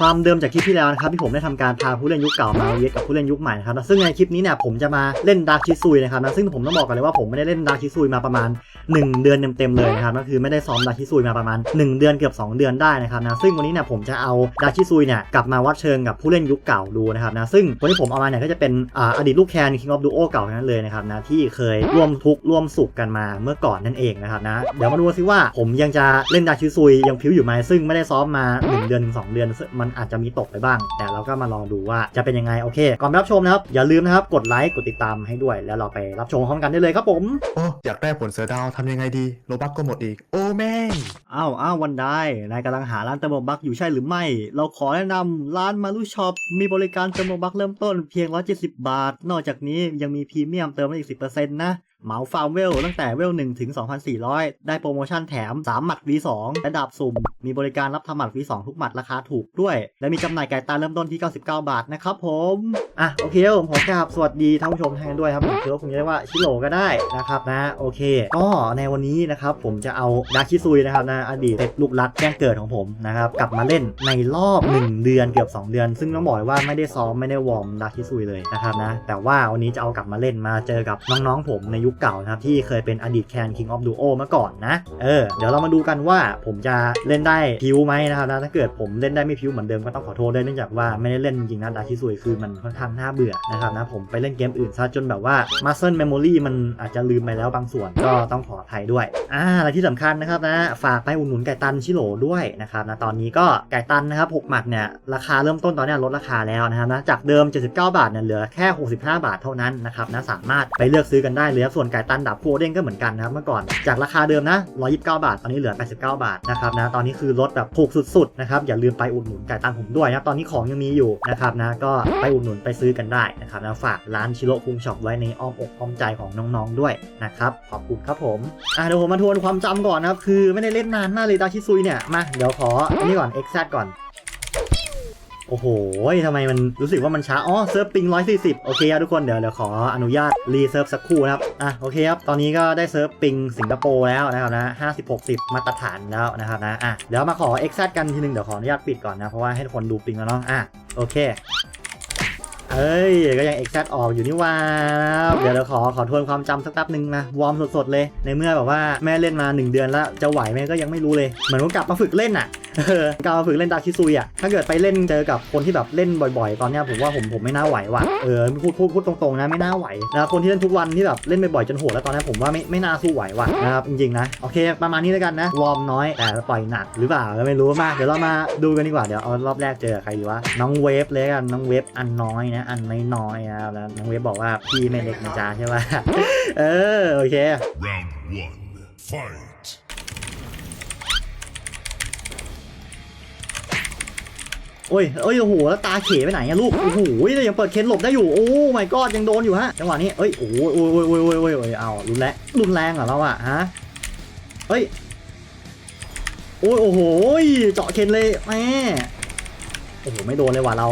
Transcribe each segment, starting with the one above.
ความเดิมจากคลิปที่แล้วนะครับที่ผมได้ทำการพาผู้เล่นยุคเก่ามาเวทกับผู้เล่นยุคใหม่นะครับซึ่งในคลิปนี้เนี่ยผมจะมาเล่นดาร์คชิซุยนะครับนะซึ่งผมต้องบอกกันเลยว่าผมไม่ได้เล่นดาร์คชิซุยมาประมาณ 1 เดือนเต็มๆเลยนะครับก็คือไม่ได้ซ้อมดาร์คชิซุยมาประมาณ 1 เดือนเกือบ 2 เดือนได้นะครับนะซึ่งวันนี้เนี่ยผมจะเอาดาร์คชิซุยเนี่ยกลับมาวัดเชิงกับผู้เล่นยุคเก่าดูนะครับนะซึ่งคนที่ผมเอามาเนี่ยก็จะเป็นออดีตลูกแคน King of Duo เก่าทั้งนั้นเลยนะครับนะที่เคยร่วมทุกข์ร่วมสุขกันมาเมื่อก่อนนั่นเองนะครับนะเดี๋ยวมาดูซิว่าผมยังจะเล่นดาร์คชิซุยยังพิวอยู่ไหมซึ่งไม่ได้ซ้อมมา 1 เดือนถึง2เดือนซึ่งมันอาจจะมีตกไปบ้าง แต่เราก็มาลองดูว่าจะเป็นยังไงโอเคก่อนไปรับชมนะครับอย่าลืมนะครับกดไลค์กดติดตามให้ด้วยแล้วเราไปรับชมพร้อมกันได้เลยครับผมโอ้อยากได้ผลเสือดาวทำยังไงดีโลบักก็หมดอีก โอ้แม่งอ้าวอ้าววันได้นายกำลังหาร้านเติมโลบักอยู่ใช่หรือไม่ เราขอแนะนำร้านมารุช็อปมีบริการเติมโลบักเริ่มต้นเพียง 170 บาท นอกจากนี้ยังมีพรีเมียมเติมได้อีก 10%นะ เหมาฟาร์มเวลตั้งแต่เวล1ถึง 2,400 ได้โปรโมชั่นแถม 3 หมัด V2 และดาบสุ่ม มีบริการรับทำหมัด V2 ทุกหมัดราคาถูกด้วย และมีจำหน่ายไก่ตาเริ่มต้นที่ 99 บาทนะครับผม อะโอเคผมขอกราบสวัสดีท่านผู้ชมทานด้วยครับผมเชื่อว่าคงจะเรียกว่าชิโร่ก็ได้นะครับนะโอเค ก็ในวันนี้นะครับผมจะเอาดาชิซุยนะครับนะอดีตเด็กลูกรักแจ้งเกิดของผมนะครับกลับมาเล่นในรอบ 1 เดือนเกือบ 2 เดือน ซึ่งต้องบอกว่าไม่ได้ซ้อมไม่ได้วอร์มดาชิซุยเลยนะครับนะแต่ว่าวันนี้จะเอากลับมาเล่นมาเจอกับน้องๆผมในยุคเก่านะครับที่เคยเป็นอดีตแคน King of Duo มาก่อนนะเออเดี๋ยวเรามาดูกันว่าผมจะเล่นได้พิวไหมนะครับนะถ้าเกิดผมเล่นได้ไม่พิวเหมือนเดิมก็ต้องขอโทษด้วยเนื่องจากว่าไม่ได้เล่นจริงนะดาชิซุยคือมันค่อนข้างน่าเบื่อนะครับนะผมไปเล่นเกมอื่นซะจนแบบว่า muscle memory มันอาจจะลืมไปแล้วบางส่วนก็ต้องขออภัยด้วยอ่าและที่สำคัญนะครับนะฝากไปอุดหนุนไก่ตันชิโร่ด้วยนะครับนะตอนนี้ก็ไก่ตันนะครับ6หมัดเนี่ยราคาเริ่มต้นตอนนี้ลดราคาแล้วนะครับนะจากเดิม 79 บาทเนี่ยเหลือแค่ 65 บาทเท่านั้นนะครับนะสามารถไปเลือกซื้อกันได้เลยส่วนไก่ตันดับโคเด้งก็เหมือนกันนะครับเมื่อก่อนจากราคาเดิมนะ 129 บาท ตอนนี้เหลือ 89 บาทนะครับนะตอนนี้คือลดแบบถูกสุดๆนะครับอย่าลืมไปอุดหนุนไก่ตันผมด้วยนะตอนนี้ของยังมีอยู่นะครับนะก็ไปอุดหนุนไปซื้อกันได้นะครับนะฝากร้านชิโร่คุงช็อปไว้ในอ้อมอกอ้อมใจของน้องๆด้วยนะครับขอบคุณครับผมอะเดี๋ยวผมมาทวนความจำก่อนนะครับคือไม่ได้เล่นนานมากเลยดาชิซุยเนี่ยมาเดี๋ยวขออันนี้ก่อน x ซก่อน อ้โหทำไมมันรู้สึกว่ามันช้า อ๋อ เซิร์ฟปิง 140 โอเคครับทุกคน เดี๋ยวเดี๋ยวขออนุญาตรีเซิร์ฟสักครู่นะครับ อะ โอเคครับ ตอนนี้ก็ได้เซิร์ฟปิงสิงคโปร์แล้วนะครับนะ50 60 มาตรฐานแล้วนะครับนะ อะ เดี๋ยวมาขอ x ซกันทีนึง เดี๋ยวขออนุญาตปิดก่อนนะ เพราะว่าให้ทุกคนดูปิงแล้วเนาะ อะ โอเคเอ้ย ก็ยัง x ซออกอยู่นี่ว่านะครับเดี๋ยวเราขอขอทวนความจำสักแป๊บนึงนะ วอร์มสดๆเลย ในเมื่อแบบว่าแม่เล่นมา 1 เดือนแล้ว จะไหวไหมก็ยังไม่รู้เลย เหมือนว่ากลับมาฝึกเล่นอะ เออกลับมาฝึกเล่นดาชิซุยอะถ้าเกิดไปเล่นเจอกับคนที่แบบเล่นบ่อยๆ ตอนเนี้ยผมว่าผมผมไม่น่าไหวว่ะเออพูดพูดพูดตรงๆนะไม่น่าไหวนะคนที่เล่นทุกวันที่แบบเล่นบ่อยๆจนโหดแล้วตอนนี้ผมว่าไม่ไม่น่าสู้ไหวว่ะนะครับจริงๆนะโอเค ประมาณนี้แล้วกันนะวอร์มน้อยแต่ปล่อยหนักหรือเปล่าก็ไม่รู้มากเดี๋ยวเรามาดูกันดีกว่าเดี๋ยวเอารอบแรกเจอใครดีวะน้องเวฟเลยกันน้องเวฟอันน้อยนะอันไม่น้อยนะครับแล้วน้องเวฟบอกว่าพี่ไม่เล็กนะจ๊ะใช่ป่ะเออโอเค Round one, fight. โอ้ยเอ้ยโอ้โหแล้วตาเขไปไหนอะลูกโอ้โหแต่ยังเปิดเคนหลบได้อยู่โอ้ my god ยังโดนอยู่ฮะจังหวะนี้เอ้ยโอ้ยโอ้ยโอ้ยโอ้ยโอ้ยโอ้ยเอารุนแรงรุนแรงเหรอเราอะฮะเฮ้ยโอ้ยโอ้โหเจาะเคนเลยแม่โอ้โหไม่โดนเลยว่ะเรา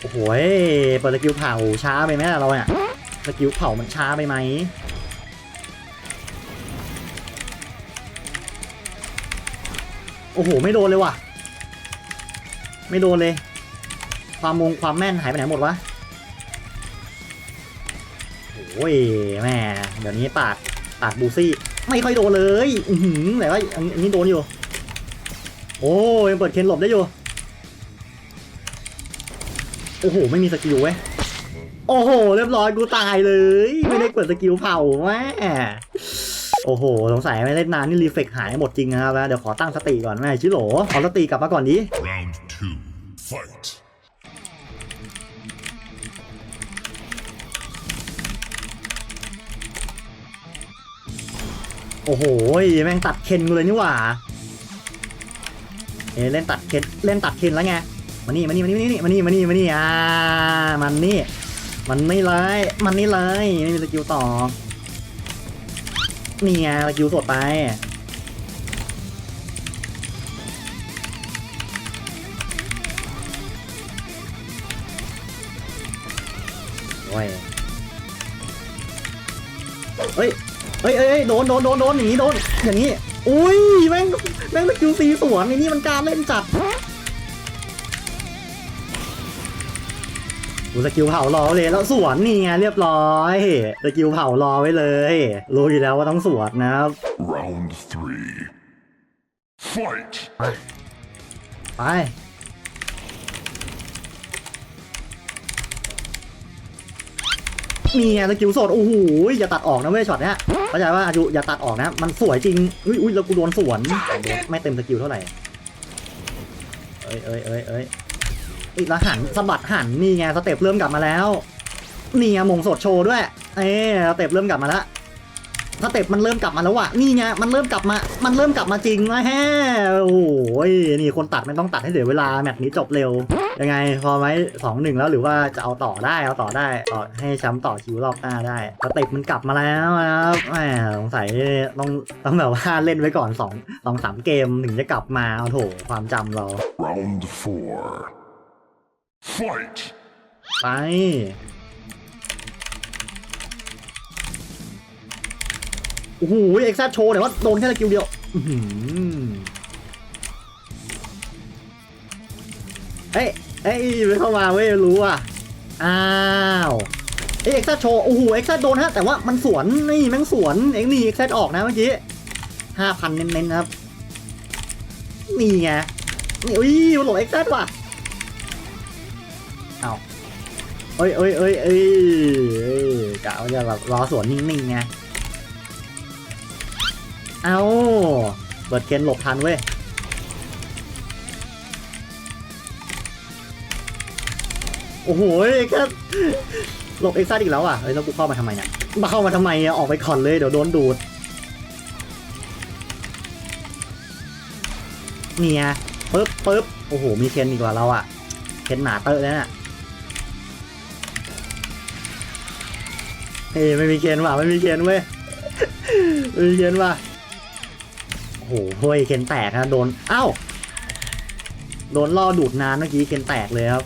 โอ้โหเปิดสกิลเผาช้าไปไหมเราเนี่ยสกิลเผามันช้าไปไหม โอ้โห ไม่โดนเลยว่ะ ไม่โดนเลย ความมงความแม่นหายไปไหนหมดวะโอ้ยแม่เดี๋ยวนี้ปาดปาดบูซี่ ไม่ค่อยโดนเลย อือหือแต่ว่าอันนี้โดนอยู่ โอ้ยยังเปิดเคนหลบได้อยู่ โอ้โห ไม่มีสกิลเว้ย โอ้โห เรียบร้อยกูตายเลย ไม่ได้เปิดสกิลเผาแม่ โอ้โห สงสัยไม่เล่นนานนี่รีเฟกหายหมดจริงนะครับแล้วเดี๋ยวขอตั้งสติก่อนแม่ชิโหลเอาสติกลับมาก่อนดิ Round two, fight. โอ้โห แม่งตัดเคนกูเลยนี่หว่าเอะเล่นตัดเคนเล่นตัดเคนแล้วไงมานี่มานี่มานี่มานี่มานี่มานี่มานี่อ่ามันนี่ มันไม่เลย มันนี่เลย ไม่มีสกิลต่อ นี่ไงสกิลสดไป โอ้ย เฮ้ย เฮ้ยเฮ้ยโดนโดนโดนโดนอย่างนี้โดน อย่างนี้ อุ้ย แม่ง แม่งสกิลซีสวนไอ้นี่มันการเล่นจัด กูสกิลเผารอไว้เลยแล้วสวนนี่ไงเรียบร้อยสกิลเผารอไว้เลยรู้อยู่แล้วว่าต้องสวนนะครับ Round three. Fight! ไปนี่ไงสกิลสดโอ้โหอย่าตัดออกนะเว้ยช็อตเนี้ยเข้าใจว่าอายุอย่าตัดออกนะ มันสวยจริงอุ้ยอุ้ยแล้วกูโดนสวนไม่เต็มสกิลเท่าไหร่เอ้ยเอ้ยเอ้ยเอ้ย อีกแล้วหันสะบัดหันนี่ไงสเต็ปเริ่มกลับมาแล้วนี่ไงมงสดโชว์ด้วย เอ้ยสเต็ปเริ่มกลับมาแล้วสเต็ปมันเริ่มกลับมาแล้วว่ะนี่ไงมันเริ่มกลับมา มันเริ่มกลับมาจริงนะแฮะโอ้ยนี่คนตัดไม่ต้องตัดให้เสียเวลาแมตช์นี้จบเร็ว ยังไง พอไหมสองหนึ่งแล้วหรือว่าจะเอาต่อได้เอาต่อได้ต่อให้แชมป์ต่อคิวรอบหน้าได้สเต็ปมันกลับมาแล้วนะครับแหมสงสัยต้องต้องแบบว่าเล่นไว้ก่อนสองสองสามเกมถึงจะกลับมาเอาโถความจำเรา Round four. Fight! ไป โอ้โห เอ็กซ์โชว์เนี่ยว่าโดนแค่สกิลเดียวเอ้ยเอ้ยไม่เข้ามาเว้ยรู้อะ อ้าวเอ็กซ์โชว์ โอ้โห เอ็กซ์โดนฮะ แต่ว่ามันสวน นี่แม่งสวน เอ็งนี่เอ็กซ์ออกนะเมื่อกี้ห้าพันเน้นๆนครับ นี่ไง นี่อุ้ยมันหลบเอ็กซ์ว่ะ เอาเอ้ยเอ้ยเอ้ยเอ้ยเอ้ยกะว่าจะแบบรอสวนนิ่งๆไง เอาเบิร์ดเคนหลบทันเว้ย โอ้โหแค่หลบเอ็กซ์อีกแล้วอะเฮ้ยแล้วกูเข้ามาทำไมเนี่ยมาเข้ามาทำไมอะ ออกไปก่อนเลยเดี๋ยวโดนดูด เนี่ยปึ๊บปึ๊บโอ้โห มีเคนอีกว่าเราอะเคนหนาเตอะแล้วน่ะ เฮ้ยไม่มีเคนว่ะไม่มีเคนเว้ยไม่มีเคนว่ะโอ้โหเฮ้ยเคนแตกนะโดนเอ้าโดนล่อดูดนานเมื่อกี้เคนแตกเลยครับ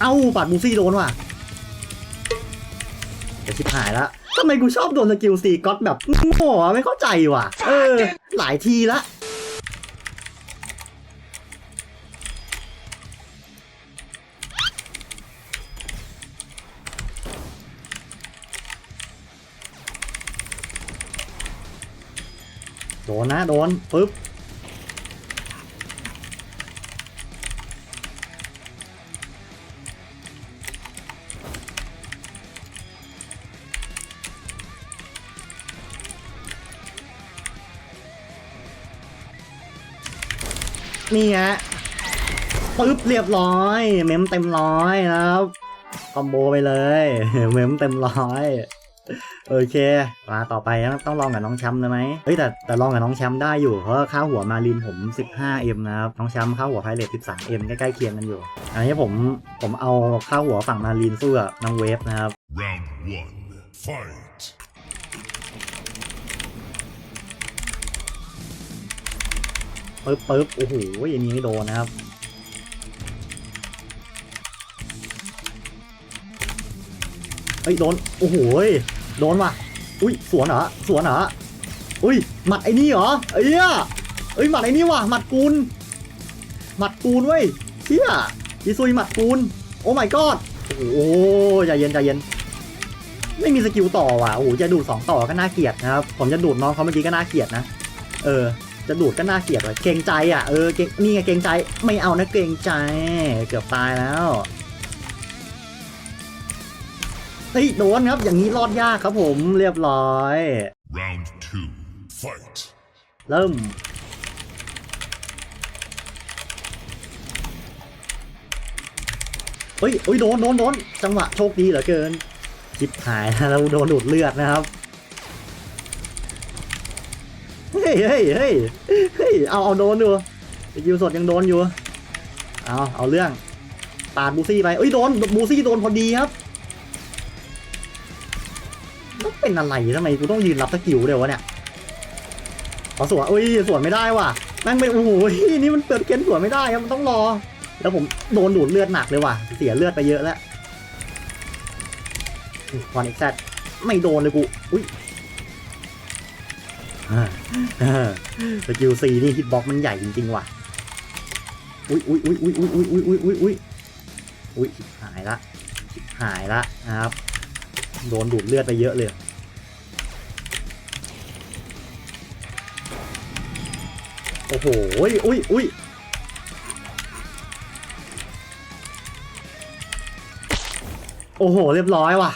เอ้าปัดบูซี่โดนว่ะเดี๋ยวชิบหายละทำไมกูชอบโดนสกิลซีก็อตแบบโง่อไม่เข้าใจว่ะ เออ หลายทีละ โดนนะโดนปึ๊บนี่ฮะปึ๊บเรียบร้อย เมมเต็มร้อยนะครับ คอมโบไปเลย เมมเต็มร้อย โอเคมาต่อไปนะต้องลองกับน้องแชมป์เลยไหมเฮ้ยแต่แต่ลองกับน้องแชมป์ได้อยู่เพราะว่าค่าหัวมาลินผม 15M นะครับน้องแชมป์ค่าหัวไพเรต 13M ใกล้ๆเคียงกันอยู่ อันนี้ผมผมเอาค่าหัวฝั่งมาลินสู้กับน้องเวฟนะครับ Round one. Fight! ปึ๊บปึ๊บโอ้โหอันนี้ไม่โดนนะครับเฮ้ยโดนโอ้โหย โดนว่ะ อุ้ยสวนเหรอ สวนเหรอ อุ้ยหมัดไอ้นี่เหรอไอ้เหี้ยเอ้ยหมัดไอ้นี่ว่ะหมัดปูน หมัดปูนเว้ยเชี่ยอีซุยหมัดปูน โอ้ my god โอ้โหใจเย็นใจเย็น ไม่มีสกิลต่อว่ะ โอ้จะดูดสองต่อก็น่าเกลียดนะครับ ผมจะดูดน้องเขาเมื่อกี้ก็น่าเกลียดนะ เออ จะดูดก็น่าเกลียดเลยเกรงใจอะ เออ เกรงนี่ไงเกรงใจ ไม่เอานะเกรงใจ เกือบตายแล้ว ฮ้ยโดนครับ อย่างนี้รอดยากครับผมเรียบร้อย Round two. Fight! เริ่ม เฮ้ยเฮ้ยโดนโดนโดนจังหวะโชคดีเหลือเกินจิบหายแล้วโดนดูดเลือดนะครับ เฮ้ยเฮ้ยเฮ้ยเฮ้ยเอาเอาโดนดูยิวสดยังโดนอยู่ เอาเอาเรื่องปาดบูซี่ไปเอ้ยโดนบูซี่โดนพอดีครับ เป็นอะไรทำไมกูต้องยืนรับสกิลเดี๋ยววะเนี่ยขอสวนอุ้ยสวนไม่ได้ว่ะแม่งไปโอ้โหนี่มันเปิดเกนสวนไม่ได้ครับมันต้องรอ แล้วผมโดนดูดเลือดหนักเลยว่ะ เสียเลือดไปเยอะแล้วคอนเอ็กซ์ไม่โดนเลยกู อุ้ยสกิลซีนี่ฮิตบ็อกมันใหญ่จริงๆว่ะ อุ้ยอุ้ยอุ้ยอุ้ยอุ้ยอุ้ยอุ้ยอุ้ยอุ้ยอุ้ยหายละหายละนะครับ โดนดูดเลือดไปเยอะเลย โอ้โหอุ้ยอุ้ยอุ้ยโอ้โห เรียบร้อยว่ะ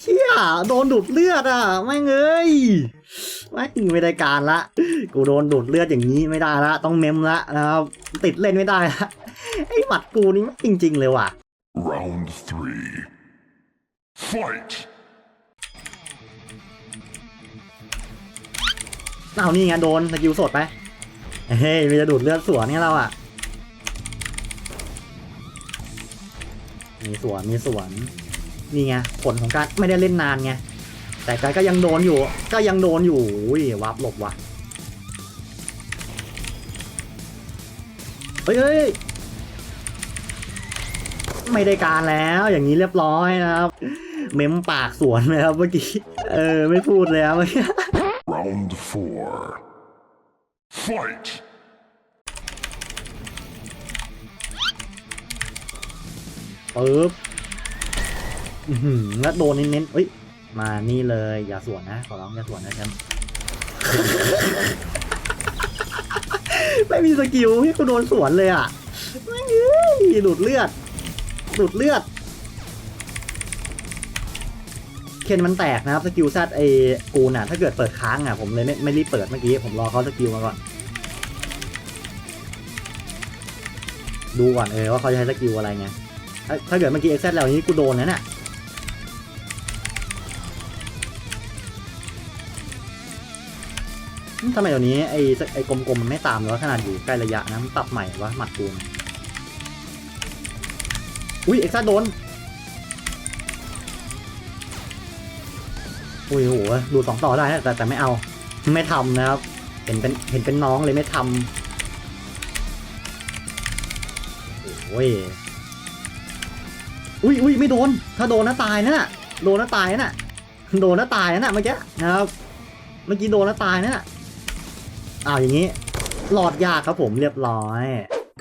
เชี่ยโดนดูดเลือดอะไม่งเอ้ยไม่งไม่ได้การละ กูโดนดูดเลือดอย่างนี้ไม่ได้ละ ต้องเมมละนะครับ ติดเล่นไม่ได้ละไอ้หมัดกูนี่จริง ๆ เลยว่ะ Round three. Fight! เอานี่ไงโดนสกิลสดไป เฮ้ยมีจะดูดเลือดสวนเนี่ยเราอะ มีสวนมีสวนนี่ไงผลของการไม่ได้เล่นนานไงแต่การก็ยังโดนอยู่ ก็ยังโดนอยู่อุ้ยวับหลบว่ะเฮ้ยเฮ้ยไม่ได้การแล้วอย่างนี้เรียบร้อยนะครับ เม้มปากสวนเลยครับเมื่อกี้ เออ ไม่พูดเลยครับเมื่อกี้ Round four. Fight! ปึ๊บอื้อหือแล้วโดนเน้นๆเอ้ย มานี่เลย อย่าสวนนะ ขอร้องอย่าสวนนะแชมป์ไม่มีสกิลให้กูโดนสวนเลยอะไม่งเอ้ยดูดเลือดดูดเลือด เคนมันแตกนะครับ สกิลแซดไอ้กูน่ะ ถ้าเกิดเปิดค้างอะ ผมเลยไม่ไม่รีบเปิดเมื่อกี้ ผมรอเขาสกิลมาก่อน ดูก่อนเออว่าเขาจะใช้สกิลอะไรไง ถ้าถ้าเกิดเมื่อกี้เอ็กเซแล้วนี้กูโดนนะเนี่ยทำไมเดี๋ยวนี้ไอ้ไอ้กลมๆมันไม่ตามเลยวขนาดอยู่ใกล้ระยะนะมันปรับใหม่วะหมัดกูนอุ้ยเอ็กซ์โดน อุ้ยโหดูสองต่อได้แต่แต่ไม่เอา ไม่ทำนะครับ เห็นเป็นเห็นเป็นน้องเลยไม่ทำ อ้ยอุ้ยอุ้ยไม่โดน ถ้าโดนนะตายนะ่ะโดนนะตายนะ่ะโดนนะตายนะ่ะเมื่อกี้นะครับเมื่อกี้โดนนะตายนะ่ะอ้าวอย่างนี้ หลอดยากครับผมเรียบร้อย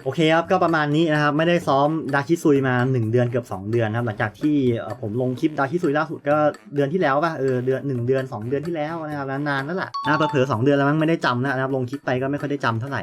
โอเคครับ ก็ประมาณนี้นะครับ ไม่ได้ซ้อมดาคิซุยมา 1 เดือนเกือบ 2 เดือนนะครับ หลังจากที่ผมลงคลิปดาคิซุยล่าสุดก็เดือนที่แล้วป่ะ เออ เดือนหนึ่งเดือน 2 เดือนที่แล้วนะครับ นานๆแล้วล่ะนะเผลอสองเดือนแล้วมั้งไม่ได้จำนะครับ ลงคลิปไปก็ไม่ค่อยได้จำเท่าไหร่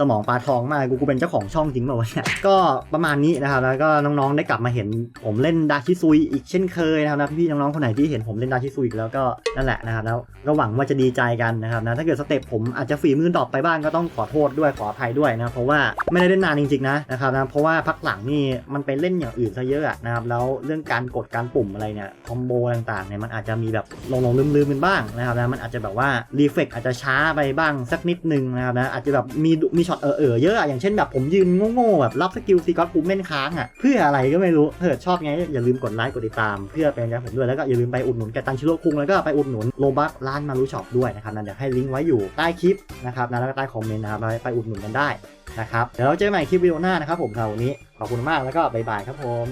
สมองปลาทองมาก กูกูเป็นเจ้าของช่องจริงเปล่าวะเนี่ย ก็ประมาณนี้นะครับ แล้วก็น้องๆได้กลับมาเห็นผมเล่นดาชิซุยอีกเช่นเคยนะครับ พี่ๆน้องๆคนไหนที่เห็นผมเล่นดาชิซุยอีกแล้วก็นั่นแหละนะครับ แล้วก็หวังว่าจะดีใจกันนะครับนะ ถ้าเกิดสเต็ปผมอาจจะฝีมือดรอปไปบ้างก็ต้องขอโทษด้วยขออภัยด้วยนะเพราะว่าไม่ได้เล่นนานจริงๆนะนะครับนะเพราะว่าพักหลังนี่มันไปเล่นอย่างอื่นซะเยอะอะนะครับแล้วเรื่องการกดการปุ่มอะไรเนี่ยคอมโบต่างๆเนี่ยมันอาจจะมีแบบลงๆลืมๆกันบ้างนะครับนะมันอาจจะแบบว่ารีเฟกอาจจะช้าไปบ้างสักนิดนึงนะครับนะอาจจะแบบมีมีช็อตเออๆเยอะอะอย่างเช่นแบบผมยืนโง่ๆแบบรับสกิลซีก็อตปูเม่นค้างอะเพื่ออะไรก็ไม่รู้ถ้าเกิดชอบไงอย่าลืมกดไลค์กดติดตามเพื่อเป็นกำลังใจผมด้วยแล้วก็อย่าลืมไปอุดหนุนแกตันชิโร่คุงแล้วก็ไปอุดหนุนโลบักร้านมารุช็อปด้วยนะครับนะเดี๋ยวให้ลิงก์ไว้อยู่ใต้คลิปนะครับนะแล้วก็ใต้คอมเมนต์นะครับไปอุดหนุนกันได้ นะครับ เดี๋ยวเราเจอกันใหม่คลิปวิดีโอหน้านะครับผมสำหรับวันนี้ ขอบคุณมากแล้วก็บ๊ายบายครับผม